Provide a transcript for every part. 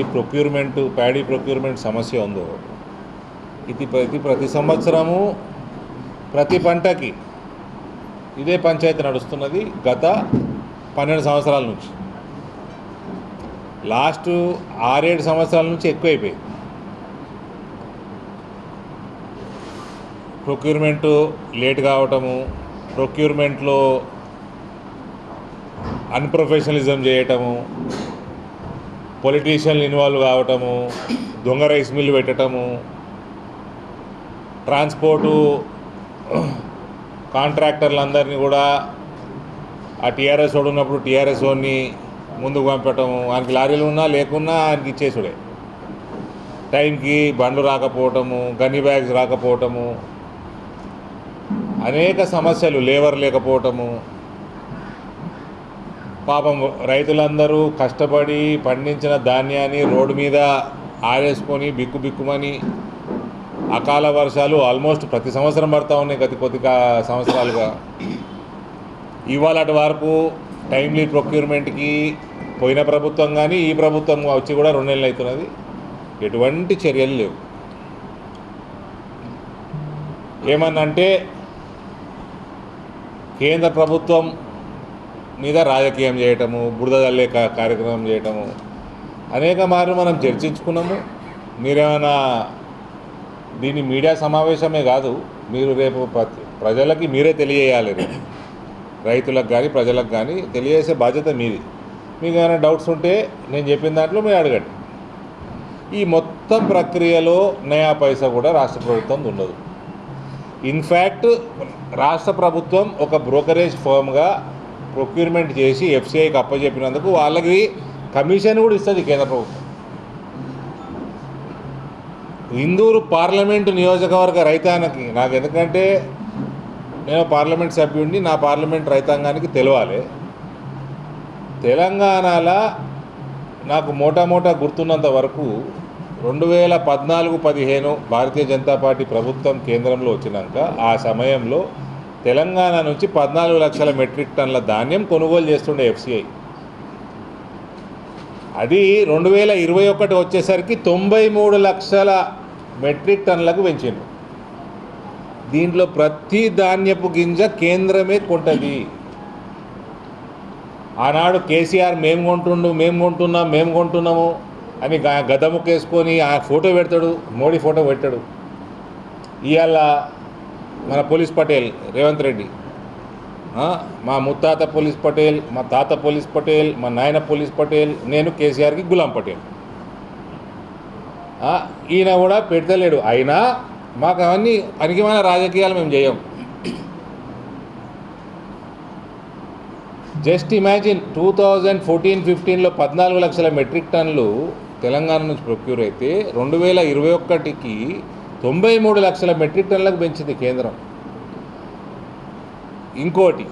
ఈ procurement paddy procurement సమస్య ఉందో ఇది ప్రతి ప్రతి సంవత్సరము ప్రతి పంటకి ఇదే పంచాయతీ నడుస్తున్నది గత పన్నెండు సంవత్సరాల నుంచి. లాస్ట్ ఆరేడు సంవత్సరాల నుంచి ఎక్కువైపోయింది. ప్రొక్యూర్మెంట్ లేట్ కావటము ప్రొక్యూర్మెంట్లో అన్ప్రొఫెషనలిజం చేయటము పొలిటీషియన్లు ఇన్వాల్వ్ కావటము దొంగ రైస్ మిల్లు పెట్టటము ట్రాన్స్పోర్టు కాంట్రాక్టర్లందరినీ కూడా ఆ టీఆర్ఎస్ వాడు ఉన్నప్పుడు టీఆర్ఎస్ వాడిని ముందుకు పంపటము ఆయనకి లారీలు ఉన్నా లేకున్నా ఆయనకి ఇచ్చేసుడే. టైంకి బండ్లు రాకపోవటము గన్ని బ్యాగ్స్ రాకపోవటము అనేక సమస్యలు లేబర్ లేకపోవటము పాపం రైతులందరూ కష్టపడి పండించిన ధాన్యాన్ని రోడ్డు మీద ఆడేసుకొని బిక్కు బిక్కుమని అకాల వర్షాలు ఆల్మోస్ట్ ప్రతి సంవత్సరం పడతా ఉన్నాయి గతి కొద్ది సంవత్సరాలుగా. ఇవాళ వరకు టైమ్లీ ప్రొక్యూర్మెంట్కి పోయిన ప్రభుత్వం కానీ ఈ ప్రభుత్వం వచ్చి కూడా రెండు నెలలు అవుతున్నది. ఎటువంటి చర్యలు లేవు. ఏమన్నంటే కేంద్ర ప్రభుత్వం మీద రాజకీయం చేయటము బురద కా- కార్యక్రమం చేయటము అనేక మార్లు మనం చర్చించుకున్నాము. మీరేమైనా దీన్ని మీడియా సమావేశమే కాదు మీరు రేపు ప్రజలకి మీరే తెలియజేయాలి రేపు. రైతులకు కానీ ప్రజలకు కానీ తెలియజేసే బాధ్యత మీది. మీకు ఏమైనా డౌట్స్ ఉంటే నేను చెప్పిన దాంట్లో మీరు అడగండి. ఈ మొత్తం ప్రక్రియలో నయా పైసా కూడా రాష్ట్ర ప్రభుత్వం ఉండదు ఇన్ఫ్యాక్ట్ రాష్ట్ర ప్రభుత్వం ఒక బ్రోకరేజ్ ఫర్మ్గా ప్రొక్యూర్మెంట్ చేసి ఎఫ్సిఐకి అప్పచెప్పినందుకు వాళ్ళకి కమిషన్ కూడా ఇస్తుంది కేంద్ర ప్రభుత్వం. ఇందూరు పార్లమెంటు నియోజకవర్గ రైతాంగానికి నాకు ఎందుకంటే నేను పార్లమెంట్ సభ్యుడిని నా పార్లమెంట్ రైతాంగానికి తెలవాలి. తెలంగాణలో నాకు మోటా మోటా గుర్తున్నంత వరకు రెండు వేల పద్నాలుగు పదిహేను భారతీయ జనతా పార్టీ ప్రభుత్వం కేంద్రంలో వచ్చినాక ఆ సమయంలో తెలంగాణ నుంచి పద్నాలుగు లక్షల మెట్రిక్ టన్నుల ధాన్యం కొనుగోలు చేస్తుండే ఎఫ్సిఐ. అది రెండు వేల ఇరవై ఒకటి వచ్చేసరికి తొంభై మూడు లక్షల మెట్రిక్ టన్నులకు పెంచిండు. దీంట్లో ప్రతి ధాన్యపు గింజ కేంద్రమే కొంటది. ఆనాడు కేసీఆర్ మేము కొంటుండు మేము కొంటున్నాం మేము కొంటున్నాము అని గదముకేసుకొని ఆ ఫోటో పెడతాడు మోడీ ఫోటో పెట్టాడు. ఇవాళ మన పోలీస్ పటేల్ రేవంత్ రెడ్డి. మా ముత్తాత పోలీస్ పటేల్ మా తాత పోలీస్ పటేల్ మా నాయన పోలీస్ పటేల్ నేను కేసీఆర్కి గులాం పటేల్. ఈయన కూడా పెడతలేడు. అయినా మాకు అవన్నీ పనికిమైన రాజకీయాలు మేము చేయం. Just imagine two thousand fourteen ఫిఫ్టీన్లో పద్నాలుగు లక్షల మెట్రిక్ టన్నులు తెలంగాణ నుంచి ప్రొక్యూర్ అయితే రెండు వేల ఇరవై ఒకటికి తొంభై మూడు లక్షల మెట్రిక్ టన్లకు పెంచింది కేంద్రం. ఇంకోటి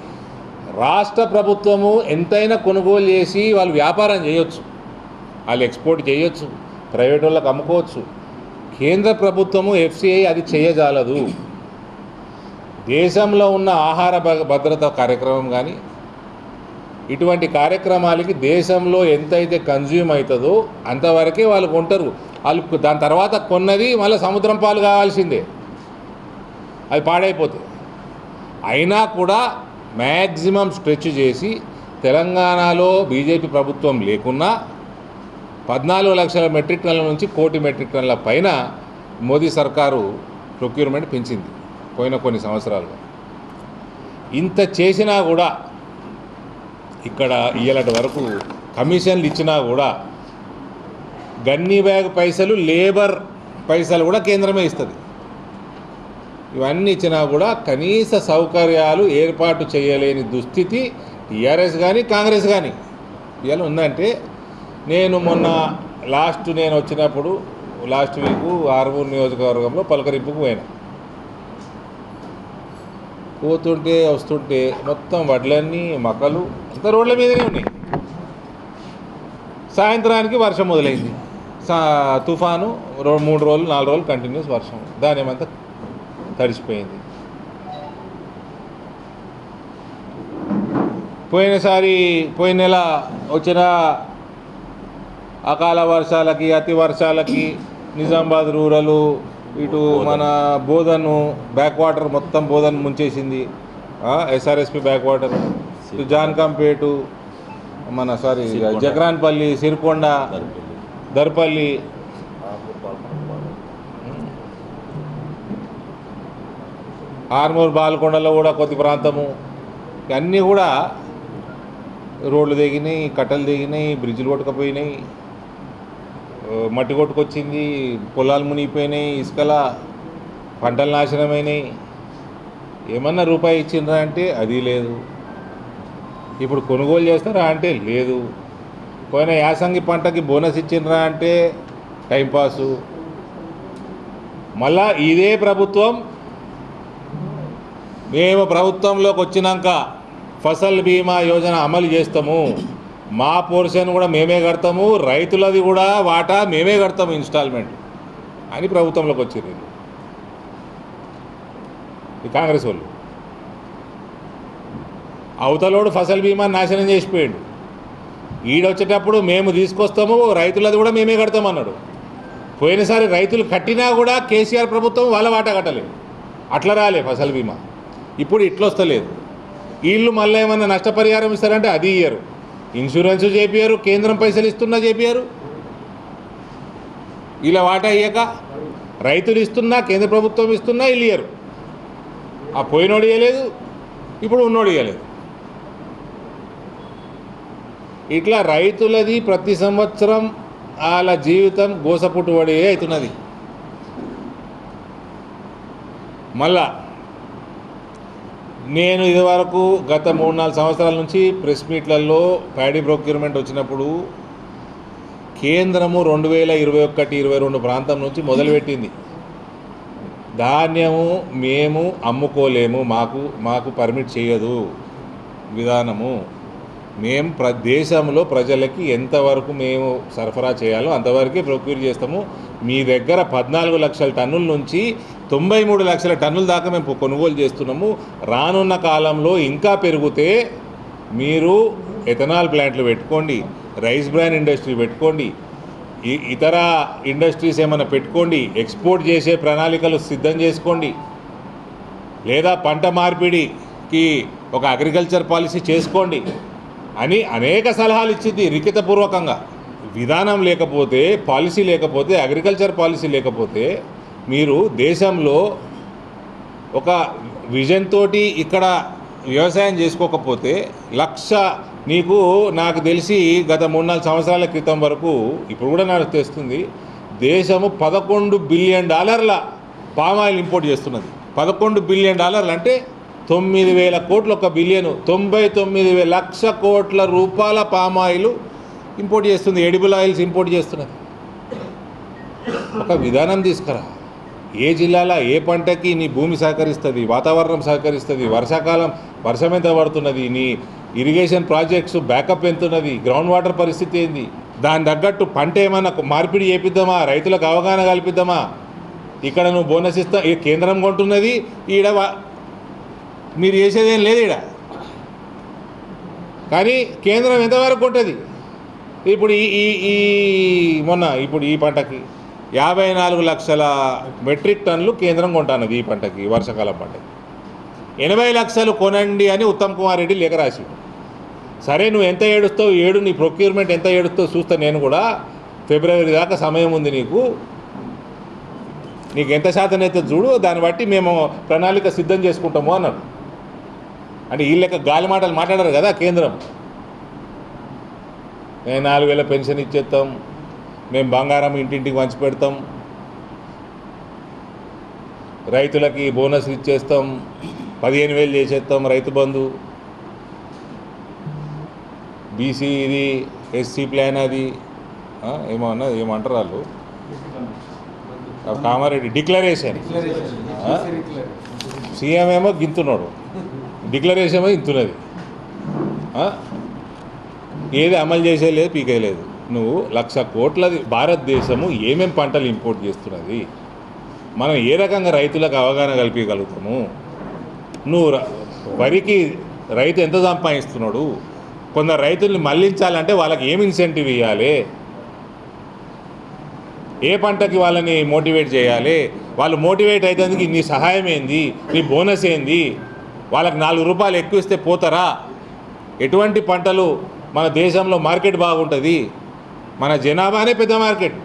రాష్ట్ర ప్రభుత్వము ఎంతైనా కొనుగోలు చేసి వాళ్ళు వ్యాపారం చేయొచ్చు. వాళ్ళు ఎక్స్పోర్ట్ చేయొచ్చు ప్రైవేట్ వాళ్ళకి అమ్ముకోవచ్చు. కేంద్ర ప్రభుత్వము ఎఫ్సిఐ అది చేయజాలదు. దేశంలో ఉన్న ఆహార భద్రత కార్యక్రమం కానీ ఇటువంటి కార్యక్రమాలకి దేశంలో ఎంతైతే కన్జ్యూమ్ అవుతుందో అంతవరకే వాళ్ళు కొంటారు. వాళ్ళు దాని తర్వాత కొన్నది మళ్ళీ సముద్రం పాలు కావాల్సిందే. అది పాడైపోతుంది అయినా కూడా మ్యాక్సిమం స్ట్రెచ్ చేసి తెలంగాణలో బీజేపీ ప్రభుత్వం లేకున్నా పద్నాలుగు లక్షల మెట్రిక్ టన్నుల నుంచి కోటి మెట్రిక్ టన్నుల పైన మోదీ సర్కారు ప్రొక్యూర్మెంట్ పెంచింది పోయిన కొన్ని సంవత్సరాలుగా. ఇంత చేసినా కూడా ఇక్కడ ఇయ్యలటి వరకు కమిషన్లు ఇచ్చినా కూడా గన్నీ బ్యాగ్ పైసలు లేబర్ పైసలు కూడా కేంద్రమే ఇస్తుంది. ఇవన్నీ ఇచ్చినా కూడా కనీస సౌకర్యాలు ఏర్పాటు చేయలేని దుస్థితి టీఆర్ఎస్ కానీ కాంగ్రెస్ కానీ ఇవాళ ఉందంటే నేను మొన్న లాస్ట్ నేను వచ్చినప్పుడు లాస్ట్ వీక్ ఆర్మూర్ నియోజకవర్గంలో పలకరింపుకు పోయాను. పోతుంటే వస్తుంటే మొత్తం వడ్లన్నీ మొక్కలు అంత రోడ్ల మీదనే ఉన్నాయి. సాయంత్రానికి వర్షం మొదలైంది. తుఫాను మూడు రోజులు నాలుగు రోజులు కంటిన్యూస్ వర్షం. దాని ఏమంతా తడిసిపోయింది. పోయినసారి పోయిన నెల వచ్చిన అకాల వర్షాలకి అతి వర్షాలకి నిజామాబాద్ రూరలు ఇటు మన బోధను బ్యాక్ వాటర్ మొత్తం బోధన్ ముంచేసింది. ఎస్ఆర్ఎస్పి బ్యాక్ వాటర్ ఇటు జాన్కంపేటు మన సారీ. జగరాన్పల్లి సిరికొండ దర్పల్లి. ఆర్మూర్ బాల్కొండలో కూడా కొద్ది ప్రాంతము. అన్నీ కూడా రోడ్లు దిగినాయి కట్టలు దిగినాయి బ్రిడ్జ్లు కొట్టుకుపోయినాయి. మట్టి కొట్టుకొచ్చింది పొలాలు మునిగిపోయినాయి ఇసుకల పంటలు నాశనమైనాయి. ఏమన్నా రూపాయి ఇచ్చిండ్రా అంటే అది లేదు. ఇప్పుడు కొనుగోలు చేస్తారా అంటే లేదు. పోయిన యాసంగి పంటకి బోనస్ ఇచ్చిండ్రా అంటే టైంపాసు మళ్ళా ఇదే ప్రభుత్వం మేము ప్రభుత్వంలోకి వచ్చినాక ఫసల్ బీమా యోజన అమలు చేస్తాము. మా పోర్షన్ కూడా మేమే కడతాము రైతులది కూడా వాటా మేమే కడతాము ఇన్స్టాల్మెంట్ అని ప్రభుత్వంలోకి వచ్చింది ఈ కాంగ్రెస్ వాళ్ళు. అవతలోడు ఫసల్ బీమా నాశనం చేసిపోయాడు. ఈడొచ్చేటప్పుడు మేము తీసుకొస్తాము రైతులది కూడా మేమే కడతామన్నాడు పోయినసారి రైతులు కట్టినా కూడా కేసీఆర్ ప్రభుత్వం వాళ్ళ వాటా కట్టలేదు. అట్లా రాలే ఫసల్ బీమా. ఇప్పుడు ఇట్లా వస్తలేదు. వీళ్ళు మళ్ళీ ఏమన్నా నష్టపరిహారం ఇస్తారంటే అది ఇయ్యరు. ఇన్సూరెన్స్ చేపియారు కేంద్రం పైసలు ఇస్తున్నా చేపియారు ఇలా వాటా ఇయ్యక రైతులు ఇస్తున్నా కేంద్ర ప్రభుత్వం ఇస్తున్నా వీళ్ళు ఇయ్యరు. ఆ పోయినోడు ఇవ్వలేదు ఇప్పుడు ఉన్నోడు ఇవ్వలేదు ఇట్లా రైతులది ప్రతి సంవత్సరం వాళ్ళ జీవితం గోసపుట్టుబడి అవుతున్నది. మళ్ళా నేను ఇదివరకు గత మూడు నాలుగు సంవత్సరాల నుంచి ప్రెస్ మీట్లలో ప్యాడీ ప్రొక్యూర్మెంట్ వచ్చినప్పుడు కేంద్రము రెండు వేల ఇరవై ఒకటి ఇరవై రెండు ప్రాంతం నుంచి మొదలుపెట్టింది. ధాన్యము మేము అమ్ముకోలేము మాకు మాకు పర్మిట్ చేయదు విధానము. మేము ప్ర దేశంలో ప్రజలకి ఎంతవరకు మేము సరఫరా చేయాలో అంతవరకే ప్రొక్యూర్ చేస్తాము. మీ దగ్గర పద్నాలుగు లక్షల టన్నుల నుంచి తొంభై మూడు లక్షల టన్నుల దాకా మేము కొనుగోలు చేస్తున్నాము. రానున్న కాలంలో ఇంకా పెరిగితే మీరు ఎథనాల్ ప్లాంట్లు పెట్టుకోండి రైస్ బ్రాన్ ఇండస్ట్రీ పెట్టుకోండి ఇతర ఇండస్ట్రీస్ ఏమైనా పెట్టుకోండి ఎక్స్పోర్ట్ చేసే ప్రణాళికలు సిద్ధం చేసుకోండి. లేదా పంట మార్పిడికి ఒక అగ్రికల్చర్ పాలసీ చేసుకోండి. అని అనేక సలహాలు ఇచ్చింది లిఖితపూర్వకంగా. విధానం లేకపోతే పాలసీ లేకపోతే అగ్రికల్చర్ పాలసీ లేకపోతే మీరు దేశంలో ఒక విజన్ తోటి ఇక్కడ వ్యవసాయం చేసుకోకపోతే లక్ష నీకు నాకు తెలిసి గత మూడు నాలుగు సంవత్సరాల క్రితం వరకు ఇప్పుడు కూడా నాకు తెస్తుంది దేశము పదకొండు బిలియన్ డాలర్ల పామాయిల్ ఇంపోర్ట్ చేస్తున్నది. పదకొండు బిలియన్ డాలర్లు అంటే తొమ్మిది వేల కోట్లు ఒక బిలియన్ తొంభై తొమ్మిది వేల లక్ష కోట్ల రూపాయల పామాయిల్ ఇంపోర్ట్ చేస్తుంది ఎడిబుల్ ఆయిల్స్ ఇంపోర్ట్ చేస్తున్నది. ఒక విధానం తీసుకురా. ఏ జిల్లాలో ఏ పంటకి నీ భూమి సహకరిస్తుంది వాతావరణం సహకరిస్తుంది వర్షాకాలం వర్షం ఎంత పడుతున్నది నీ ఇరిగేషన్ ప్రాజెక్ట్స్ బ్యాకప్ ఎంతున్నది గ్రౌండ్ వాటర్ పరిస్థితి ఏంది? దాని తగ్గట్టు పంట ఏమన్నా మార్పిడి చేపిద్దామా? రైతులకు అవగాహన కల్పిద్దామా? ఇక్కడ నువ్వు బోనస్ ఇస్తా ఈ కేంద్రం కొంటున్నది ఈడ మీరు చేసేదేం లేదు ఈడ. కానీ కేంద్రం ఎంతవరకు ఉంటుంది? ఇప్పుడు ఈ ఈ ఈ మొన్న ఇప్పుడు ఈ పంటకి యాభై నాలుగు లక్షల మెట్రిక్ టన్నులు కేంద్రం కొంటానది ఈ పంటకి వర్షాకాలం పంటకి. ఎనభై లక్షలు కొనండి అని ఉత్తమ్ కుమార్ రెడ్డి లేఖ రాసి సరే నువ్వు ఎంత ఏడుస్తావు? ఏడు నీ ప్రొక్యూర్మెంట్ ఎంత ఏడుస్తావు? చూస్తా నేను కూడా. ఫిబ్రవరి దాకా సమయం ఉంది నీకు. నీకు ఎంత శాతం అయితే చూడు దాన్ని బట్టి మేము ప్రణాళిక సిద్ధం చేసుకుంటాము అన్నారు అంటే ఈ లెక్క గాలి మాటలు మాట్లాడారు కదా కేంద్రం. మేము నాలుగు వేల పెన్షన్ ఇచ్చేస్తాం మేము బంగారం ఇంటింటికి పంచి పెడతాం రైతులకి బోనస్ ఇచ్చేస్తాం పదిహేను వేలు చేసేస్తాం రైతు బంధు. బీసీ ఇది ఎస్సీ ప్లాన్ అది ఏమో అన్నది ఏమంటారు వాళ్ళు. కామారెడ్డి డిక్లరేషన్? సీఎం ఏమో గింతున్నాడు. డిక్లరేషన్ ఇంతున్నది ఏది అమలు చేసేయలేదు పీకేయలేదు నువ్వు లక్ష కోట్లది భారతదేశము ఏమేం పంటలు ఇంపోర్ట్ చేస్తున్నది? మనం ఏ రకంగా రైతులకు అవగాహన కల్పించగలుగుతాము? నువ్వు ర- వరికి రైతు ఎంత సంపాదిస్తున్నాడు? కొందరు రైతుల్ని మళ్ళించాలంటే వాళ్ళకి ఏమి ఇన్సెంటివ్ ఇవ్వాలి ఏ పంటకి వాళ్ళని మోటివేట్ చేయాలి? వాళ్ళు మోటివేట్ అయితేందుకు నీ సహాయం ఏంది? నీ బోనస్ ఏంది? వాళ్ళకి నాలుగు రూపాయలు ఎక్కువ ఇస్తే పోతారా? ఎటువంటి పంటలు మన దేశంలో మార్కెట్ బాగుంటుంది? మన జనాభానే పెద్ద మార్కెట్.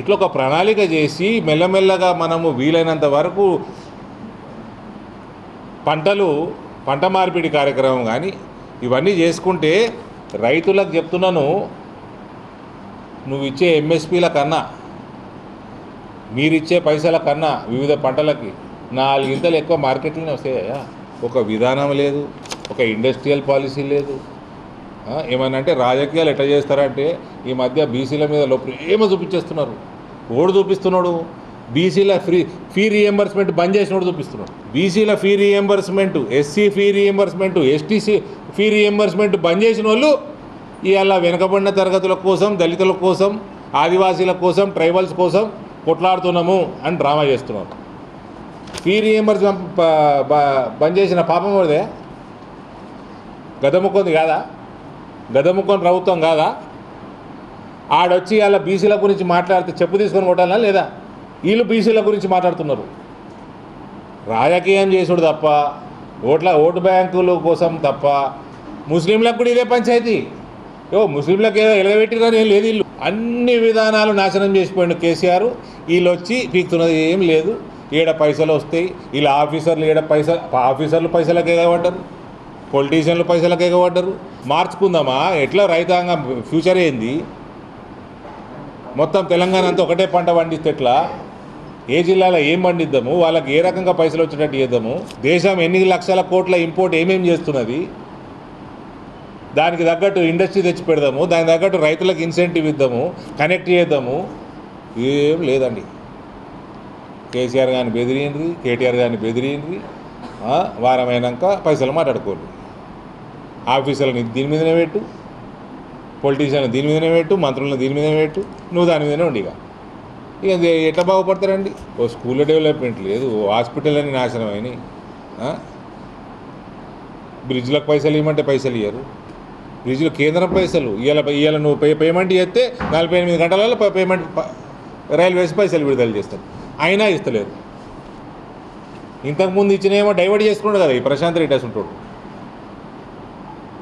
ఇట్లా ఒక ప్రణాళిక చేసి మెల్లమెల్లగా మనము వీలైనంత వరకు పంటలు పంట మార్పిడి కార్యక్రమం కానీ ఇవన్నీ చేసుకుంటే రైతులకు చెప్తున్నాను నువ్వు ఇచ్చే ఎంఎస్పీల కన్నా మీరిచ్చే పైసల కన్నా వివిధ పంటలకి నాలుగింతలు ఎక్కువ మార్కెట్లోనే వస్తాయా ఒక విధానం లేదు ఒక ఇండస్ట్రియల్ పాలసీ లేదు. ఏమన్నా అంటే రాజకీయాలు ఎట్లా చేస్తారంటే ఈ మధ్య బీసీల మీద లో ప్రేమ చూపించేస్తున్నారు. ఓడు చూపిస్తున్నాడు. బీసీల ఫ్రీ ఫీ రీఎంబర్స్మెంట్ బంద్ చేసినోడు చూపిస్తున్నాడు. బీసీల fee reimbursement SC fee reimbursement STC fee reimbursement బంద్ చేసిన వాళ్ళు ఇవాళ వెనుకబడిన తరగతుల కోసం దళితుల కోసం ఆదివాసీల కోసం ట్రైబల్స్ కోసం కొట్లాడుతున్నాము అని డ్రామా చేస్తున్నారు. ఫీ రీఎంబర్స్ బంద్ చేసిన పాపం పడితే గదముక్కుంది కాదా? గదముక్కొని ప్రభుత్వం కాదా? ఆడొచ్చి అలా బీసీల గురించి మాట్లాడితే చెప్పు తీసుకొని కొట్టాలా లేదా? వీళ్ళు బీసీల గురించి మాట్లాడుతున్నారు. రాజకీయం చేసుడు తప్ప ఓట్ల ఓటు బ్యాంకుల కోసం తప్ప ముస్లింలకు కూడా ఇదే పంచాయతీ. ఓ ముస్లింలకు ఏదో ఎలగబెట్టిరని ఏం లేదు వీళ్ళు. అన్ని విధానాలు నాశనం చేసిపోయిండు కేసీఆర్. వీళ్ళు వచ్చి పీకుతున్నది ఏం లేదు. ఈడ పైసలు వస్తాయి ఇలా ఆఫీసర్లు ఈడ పైసలు ఆఫీసర్లు పైసలకు ఎగబడ్డరు పొలిటీషియన్లు పైసలకు ఎగబడ్డరు. మార్చుకుందామా? ఎట్లా రైతాంగం ఫ్యూచర్ ఏంది? మొత్తం తెలంగాణ అంతా ఒకటే పంట పండిస్తే ఎట్లా? ఏ జిల్లాలో ఏం పండిద్దాము? వాళ్ళకి ఏ రకంగా పైసలు వచ్చేటట్టు చేద్దాము? దేశం ఎన్ని లక్షల కోట్ల ఇంపోర్ట్ ఏమేం చేస్తున్నది? దానికి తగ్గట్టు ఇండస్ట్రీ తెచ్చి పెడదాము దానికి తగ్గట్టు రైతులకు ఇన్సెంటివ్ ఇద్దాము కనెక్ట్ చేద్దాము. ఏం లేదండి. కేసీఆర్ గారిని బెదిరిండ్రి కేటీఆర్ గారిని బెదిరిండ్రి వారమైనాక వారం అయినాక పైసలు మాట్లాడుకోరు ఆఫీసర్లని దీని మీదనే పెట్టు పొలిటీషియన్ దీని మీదనే పెట్టు మంత్రులను దీని మీదనే పెట్టు నువ్వు దాని మీదనే ఉండి ఇక. ఇక ఎట్లా బాగుపడతారండి? ఓ స్కూల్లో డెవలప్మెంట్ లేదు ఓ హాస్పిటల్ అని నాశనం అయినాయి. బ్రిడ్జ్లకు పైసలు ఇవ్వమంటే పైసలు ఇవ్వరు బ్రిడ్జ్లో కేంద్రం పైసలు ఇవాళ ఇవాళ నువ్వు పే పేమెంట్ చేస్తే నలభై ఎనిమిది గంటలలో పేమెంట్ రైల్వేస్ పైసలు విడుదల చేస్తారు. అయినా ఇస్తలేరు ఇంతకుముందు ఇచ్చినేమో డైవర్ట్ చేసుకున్నాడు కదా ఈ ప్రశాంత్ రెడ్డి అసంటోడు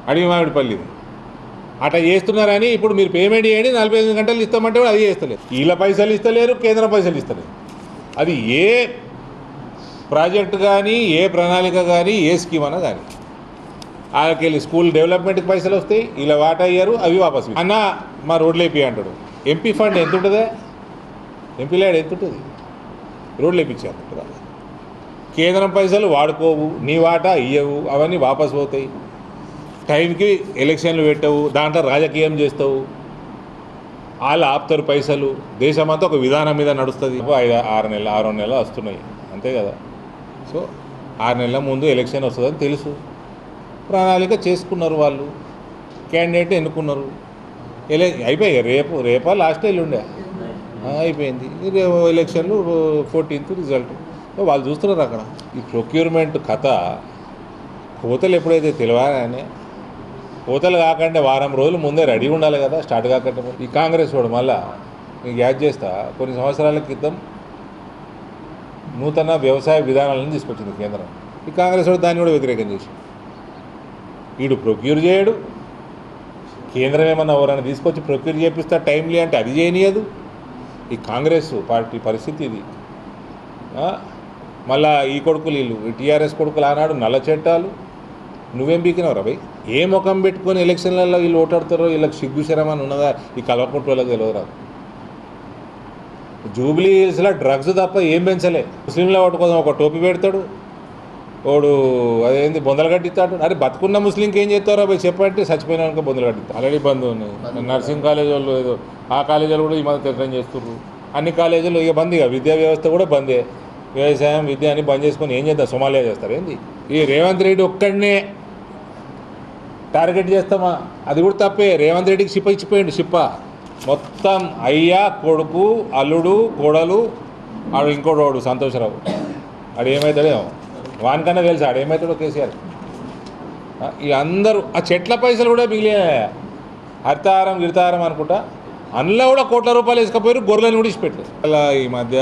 అడవి మామిడిపల్లిది అట్లా చేస్తున్నారని ఇప్పుడు మీరు పేమెంట్ చేయండి నలభై ఐదు గంటలు ఇస్తామంటే కూడా అది చేస్తలేదు. వీళ్ళ పైసలు ఇస్తలేరు కేంద్ర పైసలు ఇస్తలేరు అది ఏ ప్రాజెక్ట్ కానీ ఏ ప్రణాళిక కానీ ఏ స్కీమ్ అన్నా కానీ వాళ్ళకి స్కూల్ డెవలప్మెంట్కి పైసలు వస్తాయి ఇలా వాటా అయ్యారు అవి వాపసు అన్న మా రోడ్లు అయిపోయి అంటాడు. ఎంపీ ఫండ్ ఎంత ఉంటుంది ఎంపీ ల్యాడ్ ఎంత ఉంటుంది రోడ్లు వేయించారు కదా కేంద్రం పైసలు వాడుకోవు నీ వాటా ఇయ్యవు అవన్నీ వాపస్ పోతాయి. టైంకి ఎలక్షన్లు పెట్టవు దాంట్లో రాజకీయం చేస్తావు. వాళ్ళు ఆపుతారు పైసలు దేశమంతా ఒక విధానం మీద నడుస్తుంది. ఐదు ఆరు నెలలు ఆరు నెలలు వస్తున్నాయి అంతే కదా. సో ఆరు నెలల ముందు ఎలక్షన్ వస్తుందని తెలుసు. ప్రణాళిక చేసుకున్నారు వాళ్ళు. క్యాండిడేట్ ఎన్నుకున్నారు. ఎలే అయిపోయాయి. రేపు రేపా లాస్ట్ ఎల్లుండే. అయిపోయింది. ఎలక్షన్లు ఫోర్టీన్త్ రిజల్ట్. వాళ్ళు చూస్తున్నారు అక్కడ. ఈ ప్రొక్యూర్మెంట్ కథ కోతలు ఎప్పుడైతే తెలియగానే కోతలు కాకుండా వారం రోజులు ముందే రెడీ ఉండాలి కదా స్టార్ట్ కాకుండా ఈ కాంగ్రెస్ వాడు మళ్ళా నేను యాడ్ చేస్తా కొన్ని సంవత్సరాల క్రితం నూతన వ్యవసాయ విధానాలను తీసుకొచ్చింది కేంద్రం. ఈ కాంగ్రెస్ వాడు దాన్ని కూడా వ్యతిరేకం చేసి వీడు ప్రొక్యూర్ చేయడు. కేంద్రం ఏమన్నా ఎవరైనా తీసుకొచ్చి ప్రొక్యూర్ చేపిస్తా టైంలీ అంటే అది చేయనియదు. ఈ కాంగ్రెస్ పార్టీ పరిస్థితి ఇది. మళ్ళా ఈ కొడుకులు వీళ్ళు టీఆర్ఎస్ కొడుకులు ఆనాడు నల్ల చట్టాలు. నువ్వేం బీకినావు రా ఏ ముఖం పెట్టుకొని ఎలక్షన్లలో వీళ్ళు ఓటాడుతారో వీళ్ళకి సిగ్గు శరం అని ఉన్నదా? ఈ కలవకుంట వాళ్ళకి తెలియదు జూబ్లీ హిల్స్లో డ్రగ్స్ తప్ప ఏం పెంచలే. ముస్లింల వాటి కోసం ఒక టోపీ పెడతాడు. వాడు అదేంది బొందలు కట్టిస్తాడు అరే బతుకున్న ముస్లింకి ఏం చేస్తారో పోయి? చెప్పంటే చచ్చిపోయిన కనుక బొందలు కట్టిస్తారు ఆల్రెడీ బంద్ ఉన్నాయి నర్సింగ్ కాలేజ్ వాళ్ళు ఏదో ఆ కాలేజీలు కూడా ఈ మధ్య తిరగడం చేస్తుర్రు. అన్ని కాలేజీలు ఇక బంద్ ఇక. విద్యా వ్యవస్థ కూడా బందే. వ్యవసాయం విద్య అని బంద్ చేసుకొని ఏం చేద్దాం? సోమాలియా చేస్తారు. ఏంది? ఈ రేవంత్ రెడ్డి ఒక్కడనే టార్గెట్ చేస్తామా? అది కూడా తప్పే. రేవంత్ రెడ్డికి షిప్ప ఇచ్చిపోయింది షిప్ప. మొత్తం అయ్యా కొడుకు అల్లుడు కోడలు ఆడు ఇంకోడు వాడు సంతోషరావు. ఆడు ఏమవుతాడేమో వానికన్నా తెలుసు ఆడు ఏమవుతాడో కేసీఆర్. ఇక ఈ అందరూ ఆ చెట్ల పైసలు కూడా మిగిలిన హరితారం గిరితారం అనుకుంటా. అందులో కూడా కోట్ల రూపాయలు వేసుకపోయారు గొర్రెలను కూడా ఇచ్చిపెట్టారు అలా ఈ మధ్య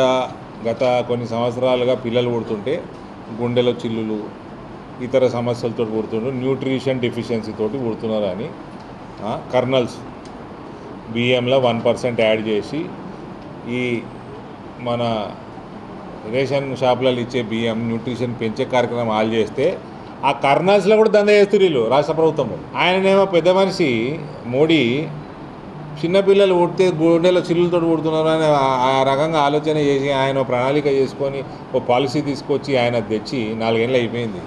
గత కొన్ని సంవత్సరాలుగా పిల్లలు పుడుతుంటే గుండెలో చిల్లులు ఇతర సమస్యలతో పుడుతుండ్రు న్యూట్రిషన్ డెఫిషియన్సీ తోటి పుడుతున్నారు అని కర్నల్స్. బియ్యంలో వన్ పర్సెంట్ యాడ్ చేసి ఈ మన రేషన్ షాపులలో ఇచ్చే బియ్యం న్యూట్రిషన్ పెంచే కార్యక్రమం ఆల్ చేస్తే ఆ కర్నల్స్లో కూడా దంద చేస్తారు వీళ్ళు రాష్ట్ర ప్రభుత్వం. ఆయననేమో పెద్ద మనిషి మోడీ చిన్నపిల్లలు పుడితే గుండెలో చిల్లులతో పుడుతున్నారు అని ఆ- రకంగా ఆలోచన చేసి ఆయన ప్రణాళిక చేసుకొని ఓ పాలసీ తీసుకొచ్చి ఆయన తెచ్చి నాలుగేళ్ళు అయిపోయింది.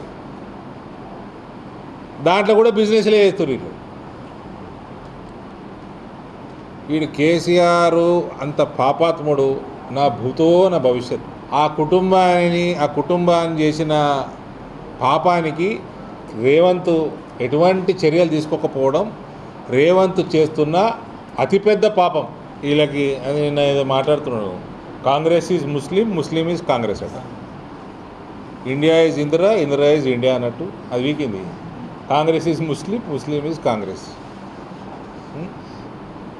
దాంట్లో కూడా బిజినెస్లే చేస్తారు వీళ్ళు. వీడు కేసీఆర్ అంత పాపాత్ముడు నా భూతో నా భవిష్యత్ ఆ కుటుంబాన్ని ఆ కుటుంబాన్ని చేసిన పాపానికి రేవంత్ ఎటువంటి చర్యలు తీసుకోకపోవడం రేవంత్ చేస్తున్న అతిపెద్ద పాపం. వీళ్ళకి అని నేను ఏదో మాట్లాడుతున్నాడు Congress is Muslim Muslim is Congress అట. India is Indira Indira is India అన్నట్టు అది వీకింది. Congress is Muslim Muslim is Congress.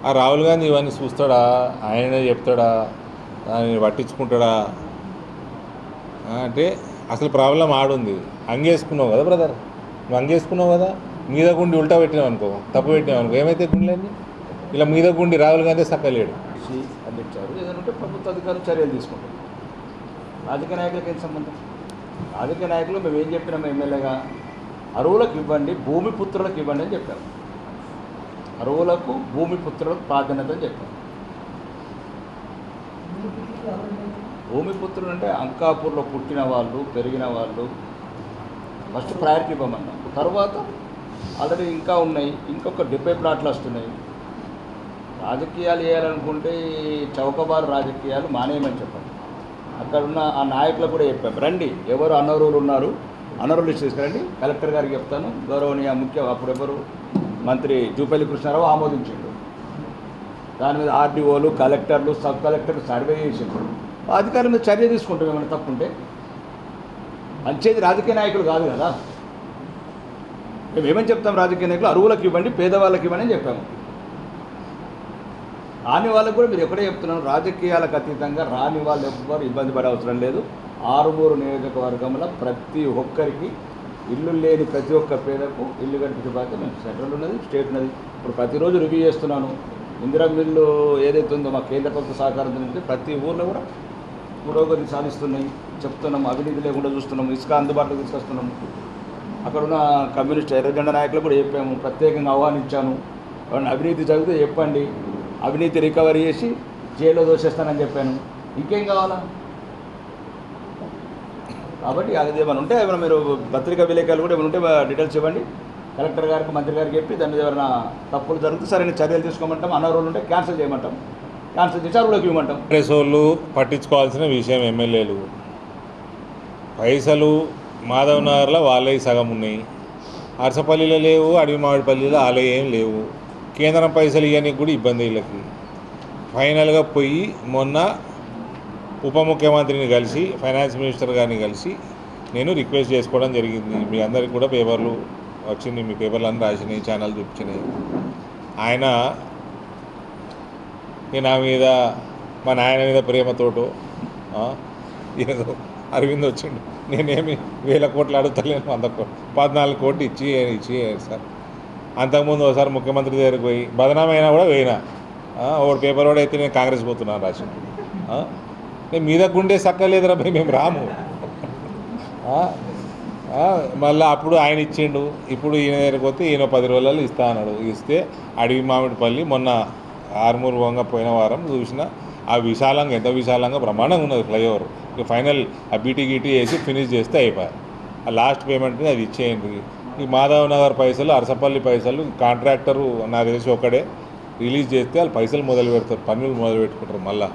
ఆ రాహుల్ గాంధీ ఇవన్నీ చూస్తాడా? ఆయన చెప్తాడా? దాన్ని పట్టించుకుంటాడా? అంటే అసలు ప్రాబ్లం ఆడుంది. అంగేసుకున్నావు కదా బ్రదర్ నువ్వు అంగేసుకున్నావు కదా? మీద గుండి ఉల్టా పెట్టినావు అనుకో తప్పు పెట్టినావు అనుకో ఏమైతే గుండెలన్నీ? ఇలా మీద గుండి రాహుల్ గాంధీ సక్కలేడు. అందించారు ఏదైనా ఉంటే ప్రభుత్వ అధికారులు చర్యలు తీసుకుంటారు. రాజకీయ నాయకులకు ఏం సంబంధం? రాజకీయ నాయకులు మేము ఏం చెప్పినాం ఎమ్మెల్యేగా? అరువులకు ఇవ్వండి భూమి పుత్రులకు ఇవ్వండి అని చెప్పారు. అరువులకు భూమి పుత్రులకు ప్రాధాన్యత అని చెప్పారు. భూమి పుత్రులు అంటే అంకాపూర్లో పుట్టిన వాళ్ళు పెరిగిన వాళ్ళు ఫస్ట్ ప్రయారిటీ ఇవ్వమన్నాం తర్వాత ఆల్రెడీ ఇంకా ఉన్నాయి. ఇంకొక డెబ్బై ప్లాట్లు వస్తున్నాయి. రాజకీయాలు చేయాలనుకుంటే చౌకబారు రాజకీయాలు మానేయమని చెప్పండి. అక్కడ ఉన్న ఆ నాయకులు కూడా చెప్పాం రండి ఎవరు అనర్హులు ఉన్నారు అనర్హులు లిస్ట్ తీసుకురండి. కలెక్టర్ గారికి చెప్తాను. గౌరవనీయ ముఖ్య అప్పుడు ఎవరు మంత్రి జూపల్లి కృష్ణారావు ఆమోదించిండు దాని మీద ఆర్డీఓలు కలెక్టర్లు సబ్ కలెక్టర్లు సర్వే చేసిండ్రు. అధికారుల మీద చర్య తీసుకుంటాం ఏమైనా తప్పుంటే. మంచిది రాజకీయ నాయకులు కాదు కదా. మేము ఏమని చెప్తాం రాజకీయ నాయకులు? అరువులకు ఇవ్వండి పేదవాళ్ళకి ఇవ్వండి అని చెప్పాము. రాని వాళ్ళకు కూడా మీరు ఎక్కడే చెప్తున్నాను రాజకీయాలకు అతీతంగా రాని వాళ్ళు ఎవ్వరు ఇబ్బంది పడే అవసరం లేదు. ఆరుమూరు నియోజకవర్గంలో ప్రతి ఒక్కరికి ఇల్లు లేని ప్రతి ఒక్క పేదకు ఇల్లు కనిపించే బాధ్యత మేము సెంట్రల్ ఉన్నది స్టేట్ ఉన్నది. ఇప్పుడు ప్రతిరోజు రివ్యూ చేస్తున్నాను. ఇందిరా మిల్లు ఏదైతే ఉందో మా కేంద్ర ప్రభుత్వ సహకారం ప్రతి ఊర్లో కూడా పురోగతి సాధిస్తున్నాయి. చెప్తున్నాం అవినీతి లేకుండా చూస్తున్నాం ఇసుక అందుబాటులో తీసుకొస్తున్నాము అక్కడ ఉన్న కమ్యూనిస్ట్ ఎర్రజెండా నాయకులు కూడా చెప్పాము ప్రత్యేకంగా ఆహ్వానించాను. అవినీతి జరిగితే చెప్పండి. అవినీతి రికవరీ చేసి జైల్లో దోషేస్తానని చెప్పాను. ఇంకేం కావాలా? కాబట్టి అది ఏమైనా ఉంటే ఏమైనా మీరు పత్రికా విలేకరులు కూడా ఏమైనా ఉంటే డీటెయిల్స్ ఇవ్వండి. కలెక్టర్ గారికి మంత్రి గారికి చెప్పి దాని మీద ఏమైనా తప్పులు జరిగితే సరైన చర్యలు తీసుకోమంటాం. అనర్హులు ఉంటే క్యాన్సిల్ చేయమంటాం. క్యాన్సిల్ విచారంలోకి ఇవ్వమంటాం కాంగ్రెస్ వాళ్ళు పట్టించుకోవాల్సిన విషయం ఎమ్మెల్యేలు. పైసలు మాధవ్ నగర్లో వాళ్ళే సగం ఉన్నాయి. అరసపల్లిలో లేవు అడవి మామిడిపల్లిలో వాళ్ళే ఏం లేవు. కేంద్రం పైసలు ఇవ్వడానికి కూడా ఇబ్బంది వీళ్ళకి. ఫైనల్గా పోయి మొన్న ఉప ముఖ్యమంత్రిని కలిసి ఫైనాన్స్ మినిస్టర్ గారిని కలిసి నేను రిక్వెస్ట్ చేసుకోవడం జరిగింది. మీ అందరికి కూడా పేపర్లు వచ్చింది. మీ పేపర్లు అన్నీ రాసినాయి ఛానల్ చూపించినాయి. ఆయన నేను నా మీద మా నాయన మీద ప్రేమతోటో ఏదో అరవింద్ వచ్చిండు. నేనేమి వేల కోట్లు అడుగుతలేను వంద కోట్లు పద్నాలుగు కోట్లు ఇచ్చి ఇచ్చి సార్. అంతకుముందు ఒకసారి ముఖ్యమంత్రి దగ్గరికి పోయి బదనామైనా కూడా పోయినా ఒకటి పేపర్ కూడా అయితే నేను కాంగ్రెస్ పోతున్నాను రాసి నేను మీద గుండె సక్కలేదురా భయ్ మేము రాము. మళ్ళీ అప్పుడు ఆయన ఇచ్చిండు. ఇప్పుడు ఈయన దగ్గరికి పోతే ఈయన పది రోజులలో ఇస్తా అన్నాడు. ఇస్తే అడవి మామిడిపల్లి మొన్న ఆర్మూర్ వంగ పోయిన వారం చూసిన ఆ విశాలంగా ఎంత విశాలంగా బ్రహ్మాండంగా ఉన్నది ఫ్లైఓవర్. ఇక ఫైనల్ ఆ బీటీ గీటీ వేసి ఫినిష్ చేస్తే అయిపోయారు. ఆ లాస్ట్ పేమెంట్ని అది ఇచ్చేయండి. ఈ మాధవ్ నగర్ పైసలు అరసపల్లి పైసలు కాంట్రాక్టరు నాకు తెలిసి ఒకడే రిలీజ్ చేస్తే వాళ్ళు పైసలు మొదలు పెడతారు పన్నులు మొదలు పెట్టుకుంటారు మళ్ళా.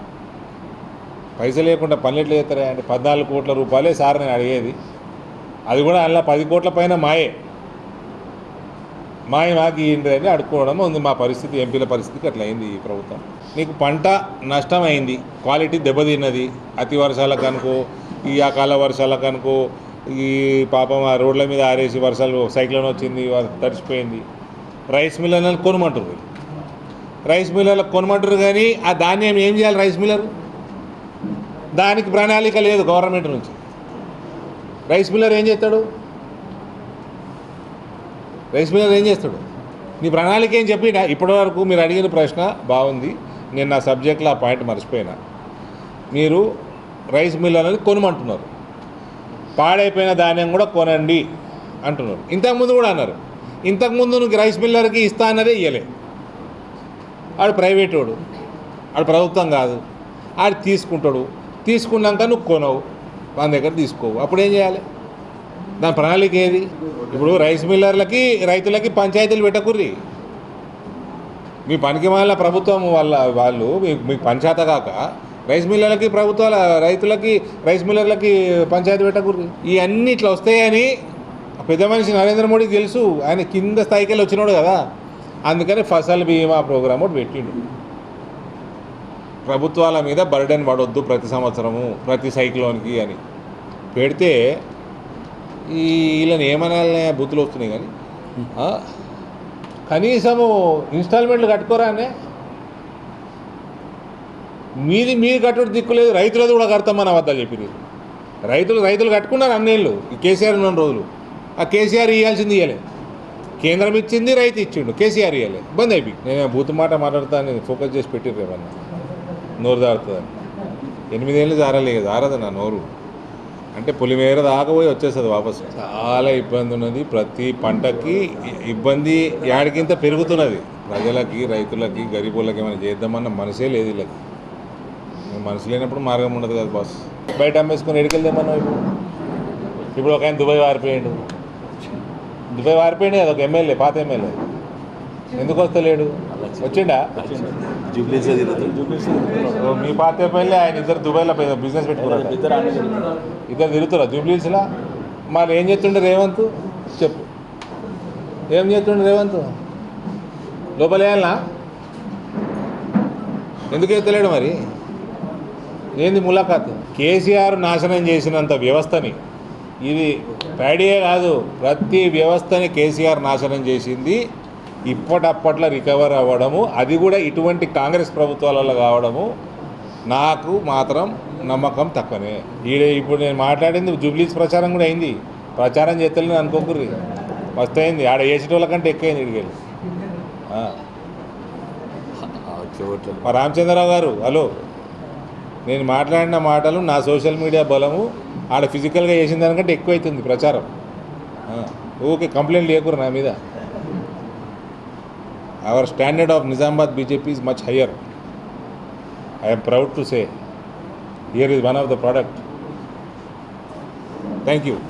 పైసలు లేకుండా పనులు ఎట్లా చేస్తారా అంటే పద్నాలుగు కోట్ల రూపాయలే సార్ నేను అడిగేది. అది కూడా అలా పది కోట్ల పైన మాయే. మాయ మాకి అడుక్కోవడం ఉంది. మా పరిస్థితి ఎంపీల పరిస్థితికి అట్లా అయింది ఈ ప్రభుత్వం. నీకు పంట నష్టం అయింది క్వాలిటీ దెబ్బతిన్నది అతి వర్షాలకు అనుకో ఈ అకాల వర్షాలకు అనుకో ఈ పాపం ఆ రోడ్ల మీద ఆరేసి వర్షాలు సైక్లోన్ వచ్చింది తడిచిపోయింది రైస్ మిల్ అనేది కొనమంటారు రైస్ మిల్లర్లకు కొనమంటారు కానీ ఆ ధాన్యం ఏం చేయాలి రైస్ మిల్లర్? దానికి ప్రణాళిక లేదు గవర్నమెంట్ నుంచి. రైస్ మిల్లర్ ఏం చేస్తాడు? రైస్ మిల్లర్ ఏం చేస్తాడు? నీ ప్రణాళిక ఏం చెప్పినా? ఇప్పటివరకు మీరు అడిగిన ప్రశ్న బాగుంది. నేను నా సబ్జెక్ట్లో ఆ పాయింట్ మర్చిపోయినా. మీరు రైస్ మిల్లర్ని కొనమంటున్నారు. పాడైపోయిన ధాన్యం కూడా కొనండి అంటున్నారు. ఇంతకుముందు కూడా అన్నారు. ఇంతకుముందు నువ్వు రైస్ మిల్లర్కి ఇస్తా అన్నదే ఇయ్యలే. ఆడు ప్రైవేట్ వాడు. ఆడు ప్రభుత్వం కాదు. ఆడు తీసుకుంటాడు. తీసుకున్నాక నువ్వు కొనవు. మన దగ్గర తీసుకోవు. అప్పుడు ఏం చేయాలి? దాని ప్రణాళిక ఏది? ఇప్పుడు రైస్ మిల్లర్లకి రైతులకి పంచాయతీలు పెట్టకుర్రి. మీ పనికి వాళ్ళ ప్రభుత్వం వాళ్ళ వాళ్ళు మీ- మీకు పంచాయత కాక రైస్ మిల్లర్లకి ప్రభుత్వాల రైతులకి రైస్ మిల్లర్లకి పంచాయతీ పెట్టకూరు ఇవన్నీ ఇట్లా వస్తాయని ఆ పెద్ద మనిషి నరేంద్ర మోడీ తెలుసు. ఆయన కింద స్థాయికి వెళ్ళి వచ్చినాడు కదా. అందుకని ఫసల్ బీమా ప్రోగ్రామ్ ఒకటి పెట్టిండు. ప్రభుత్వాల మీద బర్డెన్ పడొద్దు ప్రతి సంవత్సరము ప్రతి సైక్లోన్కి అని. పెడితే వీళ్ళని ఏమనాలనే బుద్ధులు వస్తున్నాయి కానీ కనీసము ఇన్స్టాల్మెంట్లు కట్టుకోరానే. మీది మీరు కట్టుడు దిక్కులేదు రైతులది కూడా కడతామని అబద్ధాలు చెప్పింది. రైతులు రైతులు కట్టుకున్నారు అన్నేళ్ళు ఈ కేసీఆర్ ఉన్న రోజులు. ఆ కేసీఆర్ ఇవ్వాల్సింది ఇవ్వలే కేంద్రం ఇచ్చింది రైతు ఇచ్చిండు కేసీఆర్ ఇవ్వలే బంద్ అయిపోయి నేను బూతు మాట మాట్లాడతాను ఫోకస్ చేసి పెట్టిర్రు ఏమన్నా? నోరు దారుతుందని ఎనిమిదేళ్ళు జారలే జారదు నా నోరు. అంటే పులిమేర దాకా పోయి వచ్చేస్తుంది వాపస్. చాలా ఇబ్బంది ఉన్నది. ప్రతి పంటకి ఇబ్బంది యాడికింత పెరుగుతున్నది. ప్రజలకి రైతులకి గరీబులకి ఏమైనా చేద్దామన్న మనసే లేదు వీళ్ళకి. మనసు లేనప్పుడు మార్గం ఉండదు కదా బాస్. బయట అమ్మేసుకొని ఎడికెళ్దామన్నా ఇప్పుడు? ఇప్పుడు ఒక ఆయన దుబాయ్ వారిపోయాడు. దుబాయ్ వారిపోయాడు కదా ఒక ఎమ్మెల్యే పాత ఎమ్మెల్యే. ఎందుకు వస్తలేడు? వచ్చిండా? మీ పాత ఎమ్మెల్యే ఆయన ఇద్దరు దుబాయ్లో బిజినెస్ పెట్టుకున్నారు? ఇద్దరు తిరుగుతారా? జూబ్లీస్లా? మరి ఏం చేస్తుండే రేవంత్? చెప్పు. ఏం చేస్తుండే రేవంత్? లోపలేయాలనా ఎందుకు ఎత్తలేడు మరి? ఏంది ములాఖాత్? కేసీఆర్ నాశనం చేసినంత వ్యవస్థని ఇది ప్యాడీయే కాదు ప్రతి వ్యవస్థని కేసీఆర్ నాశనం చేసింది ఇప్పటప్పట్లో రికవర్ అవ్వడము అది కూడా ఇటువంటి కాంగ్రెస్ ప్రభుత్వాలలో కావడము నాకు మాత్రం నమ్మకం తక్కువనే. ఈడ ఇప్పుడు నేను మాట్లాడింది జూబ్లీస్ ప్రచారం కూడా అయింది. ప్రచారం చేస్తలేని అనుకోకుర్రి. మస్తు అయింది. ఆడ వేసేటోళ్ళ కంటే ఎక్కువైంది ఇడికెళ్ళి మా రామచంద్రరావు గారు హలో. నేను మాట్లాడిన మాటలు నా సోషల్ మీడియా బలము ఆడ ఫిజికల్గా చేసిన దానికంటే ఎక్కువ అవుతుంది ప్రచారం ఓకే కంప్లైంట్ లేకురు నా మీద. Our standard of Nizamabad BJP is much higher. I am proud to say. Here is one of the product. Thank you.